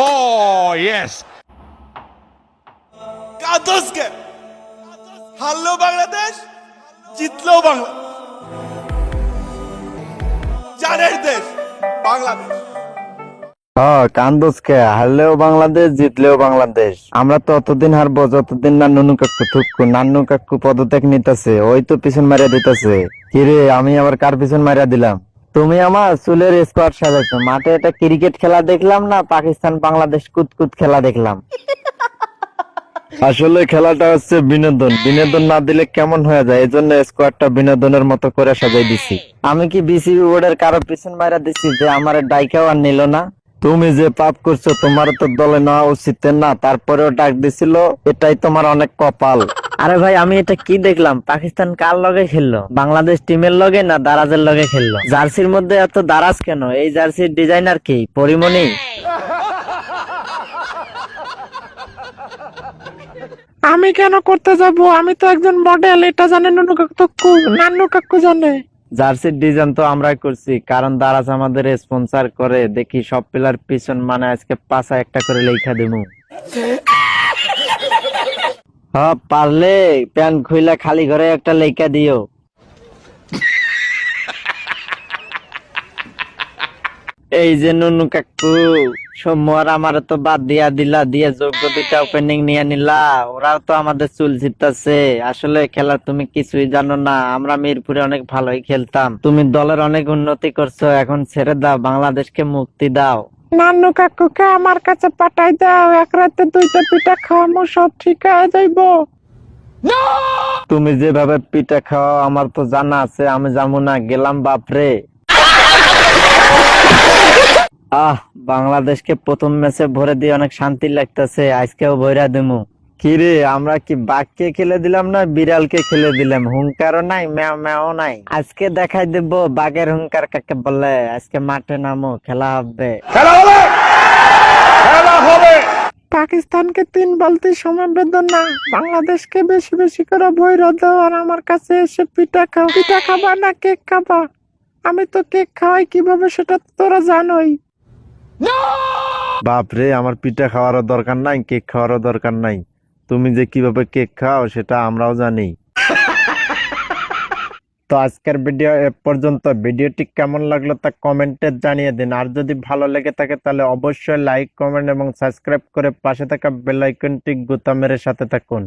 Oh, yes. কাদসকে হারলো Bangladesh জিতলো বাংলা জানের দেশ বাংলাদেশ। হ্যাঁ কান্দোসকে হারলেও বাংলাদেশ জিতলেও বাংলাদেশ। আমরা তো অতদিন হারবো যতদিন না নুনু কাকু থুকু নান্নু কাকু পদত্যাগ নিতেছে ওই তো পিছন মারিয়া দিতেছে। কিরে আমি আবার কার পিছন মারিয়া দিলাম? তুমি আমার চুলের স্কোয়াড সাজাইছো মাঠে এটা ক্রিকেট খেলা দেখলাম না পাকিস্তান বাংলাদেশ কুতকুত খেলা দেখলাম। আসলে খেলাটা হচ্ছে বিনোদন। বিনোদন না দিলে কেমন হয়ে যায়? এই জন্য স্কোয়াডটা বিনোদনের মতো করে সাজাই দিছি। আমি কি বিসিবি বোর্ডের কারও পিছন মারা দিছি যে আমার ডাইকাও আর নিল না? তুমি যে পাপ করছ তোমার তো দলে নেওয়া উচিত না তারপরেও ডাক দিছিল এটাই তোমার অনেক কপাল। আরে ভাই আমি এটা কি দেখলাম? পাকিস্তান কার লগে খেললো? বাংলাদেশ টিমের লগে না দারাজের লগে খেললো? জার্সির মধ্যে এত দারাজ কেন? এই জার্সির ডিজাইনার কি? পরিমণি। আমি কেন করতে যাব? আমি তো একজন মডেল এটা জানে নুনু কাকু নান্নু কাকু জানে। জার্সির ডিজাইন তো আমরাই করছি কারণ দারাজ আমাদের স্পন্সর করে। দেখি সব প্লেয়ার পিছন মানে আজকে পাঁচা একটা করে লেখা দেবো। হ্যাঁ পারলে প্যান্ট খুইলা খালি ঘরে একটা লেখা দিও। এই যে নুনু কাকু সৌম্য আর আমার তো বাদ দিয়া দিলা, দিয়ে যোগ্য দুইটা ওপেনিং নিয়ে নিলা, ওরাও তো আমাদের চুল জিতাছে আসলে খেলা তুমি কিছুই জানো না, আমরা মিরপুরে অনেক ভালোই খেলতাম। তুমি দলের অনেক উন্নতি করছ, এখন ছেড়ে দাও, বাংলাদেশকে মুক্তি দাও। নান্নু কাকুকে আমার কাছে পাঠাই দাও। এক রাতে দুইটা পিঠা খাওয়ামো সব ঠিক হয়ে যাইব। তুমি যেভাবে পিঠা খাওয়া আমার তো জানা আছে আমি যাব না গেলাম বাপরে। আহ বাংলাদেশকে প্রথম ম্যাচে ভরে দিয়ে অনেক শান্তি লাগতেছে আজকেও ভৈরা দিমু। কিরে আমরা কি বাঘকে খেলে দিলাম না বিড়ালকে খেলে দিলাম? হুঙ্কারও নাই ম্যাও ম্যাও নাই। আজকে দেখাই দেব বাঘের হুঙ্কার কাকে বলে। আজকে মাঠে নামো খেলা হবে। পাকিস্তানকে তিন বলতে বালতি সমবেদনা বাংলাদেশকে বেশি বেশি করে ভৈর দাও আর আমার কাছে এসে পিঠা খাও। পিঠা খাবা না কেক খাবা? আমি তো কেক খাওয়াই কীভাবে সেটা তোরা জানোই। বাপরে আমার পিঠা খাওয়ারও দরকার নাই কেক খাওয়ারও দরকার নাই। তুমি যে কীভাবে কেক খাও সেটা আমরাও জানি। তো আজকের ভিডিও এ পর্যন্ত। ভিডিওটি কেমন লাগল তা কমেন্টে জানিয়ে দিন। আর যদি ভালো লেগে থাকে তাহলে অবশ্যই লাইক, কমেন্ট এবং সাবস্ক্রাইব করে পাশে থাকা বেল আইকনটি গুতা মেরে সাথে থাকুন।